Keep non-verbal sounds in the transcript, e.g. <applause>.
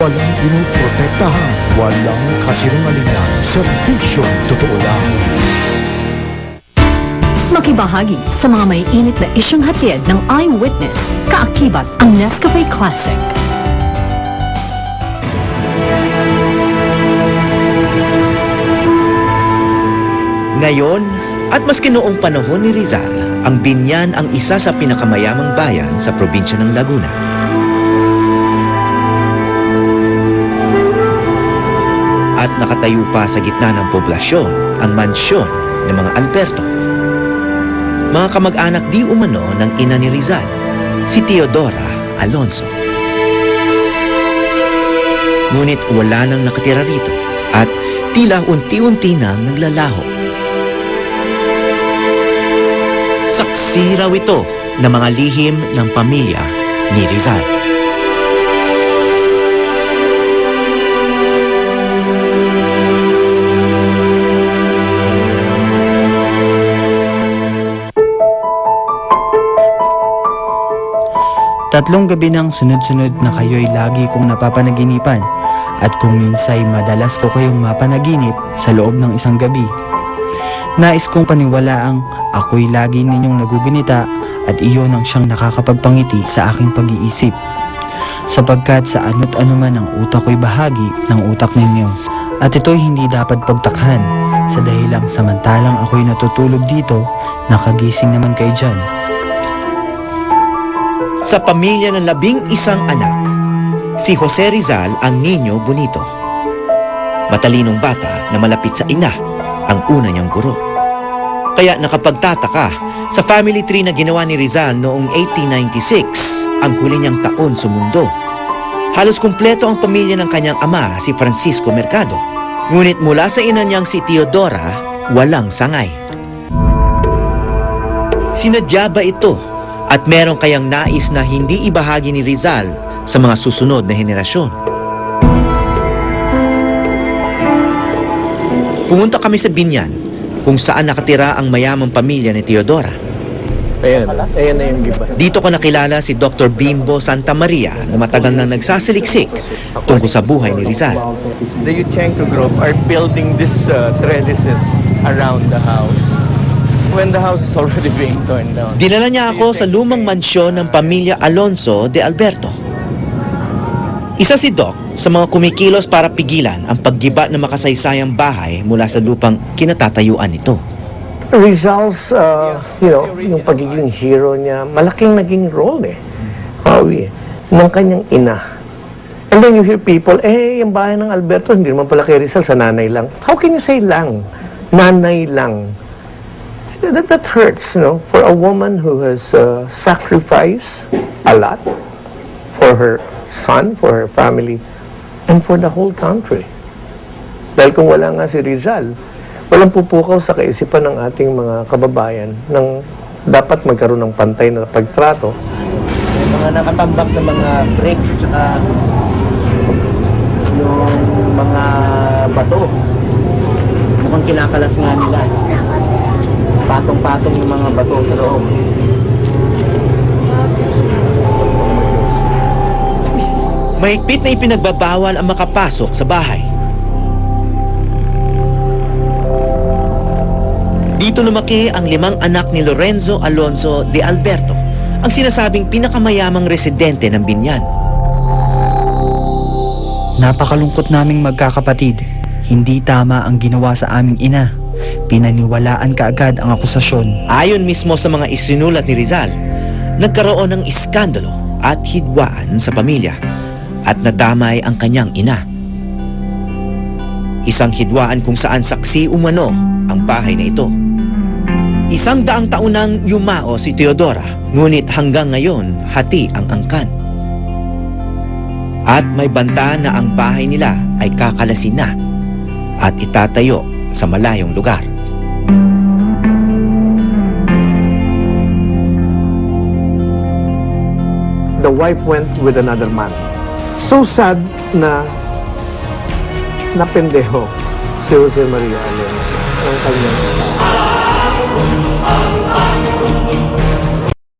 Walang pinoprotektahan, walang kasinungalingan, serbisyong totoo lang. Makibahagi sa mga may init na isyong hatid ng Eyewitness, kaakibat ang Nescafe Classic. Ngayon, at maski noong panahon ni Rizal, ang Binyan ang isa sa pinakamayamang bayan sa probinsya ng Laguna. Nakatayo pa sa gitna ng poblasyon ang mansyon ng mga Alberto. Mga kamag-anak di umano ng ina ni Rizal, si Teodora Alonso. Ngunit wala nang nakatira rito at tila unti-unti nang naglalaho. Saksi raw ito ng mga lihim ng pamilya ni Rizal. Tatlong gabi ng sunod-sunod na kayo'y lagi kong napapanaginipan at kung minsay madalas ko kayong mapanaginip sa loob ng isang gabi. Nais kong paniwalaang ako'y lagi ninyong nagugunita at iyon ang siyang nakakapagpangiti sa aking pag-iisip. Sapagkat sa ano't ano man ang utak ko'y bahagi ng utak ninyo at ito'y hindi dapat pagtakhan sa dahilang samantalang ako'y natutulog dito, nakagising naman kayo dyan. Sa pamilya ng labing isang anak, si Jose Rizal ang Nino Bonito. Matalinong bata na malapit sa ina, ang una niyang guro. Kaya nakapagtataka, sa family tree na ginawa ni Rizal noong 1896, ang huli niyang taon sa mundo. Halos kumpleto ang pamilya ng kanyang ama, si Francisco Mercado. Ngunit mula sa ina niyang si Teodora, walang sangay. Sinadya ba ito at meron kayang nais na hindi ibahagi ni Rizal sa mga susunod na henerasyon. Pumunta kami sa Binyan, kung saan nakatira ang mayamang pamilya ni Teodora. Ayan, ayan na yung giba. Dito ko nakilala si Dr. Bimbo Santa Maria na matagal nang nagsasaliksik tungkol sa buhay ni Rizal. The Yuchenko Group are building these uh, trellises around the house when the house is already <laughs> being torn down. Dinala niya ako sa lumang mansyon ng pamilya Alonso de Alberto. Isa si Doc sa mga kumikilos para pigilan ang paggiba ng makasaysayang bahay mula sa lupang kinatatayuan nito. Rizal's, uh, you know, yung pagiging hero niya, malaking naging role eh. Hawi, ng kanyang ina. And then you hear people, eh, yung bahay ng Alberto, hindi naman pala kay Rizal, sa nanay lang. How can you say lang? Nanay lang. That, that hurts, you know, for a woman who has uh, sacrificed a lot for her son, for her family, and for the whole country. Dahil kung wala nga si Rizal, walang pupukaw sa kaisipan ng ating mga kababayan ng dapat magkaroon ng pantay na pagtrato mga nakatambak na mga bricks tsaka yung mga bato. Mukhang kinakalas nga nila. Patong-patong yung mga bato sa loob. Mahigpit na ipinagbabawal ang makapasok sa bahay. Dito lumaki ang limang anak ni Lorenzo Alonso de Alberto, ang sinasabing pinakamayamang residente ng Binyan. Napakalungkot naming magkakapatid. Hindi tama ang ginawa sa aming ina. Pinaniwalaan kaagad ang akusasyon. Ayon mismo sa mga isinulat ni Rizal, nagkaroon ng iskandalo at hidwaan sa pamilya at nadamay ang kanyang ina. Isang hidwaan kung saan saksi umano ang bahay na ito. Isang daang taon nang yumao si Teodora, ngunit hanggang ngayon hati ang angkan. At may banta na ang bahay nila ay kakalasin na at itatayo sa malayong lugar. Wife went with another man. So sad na napendeho si Jose Maria Alonso ang kanyang asawa.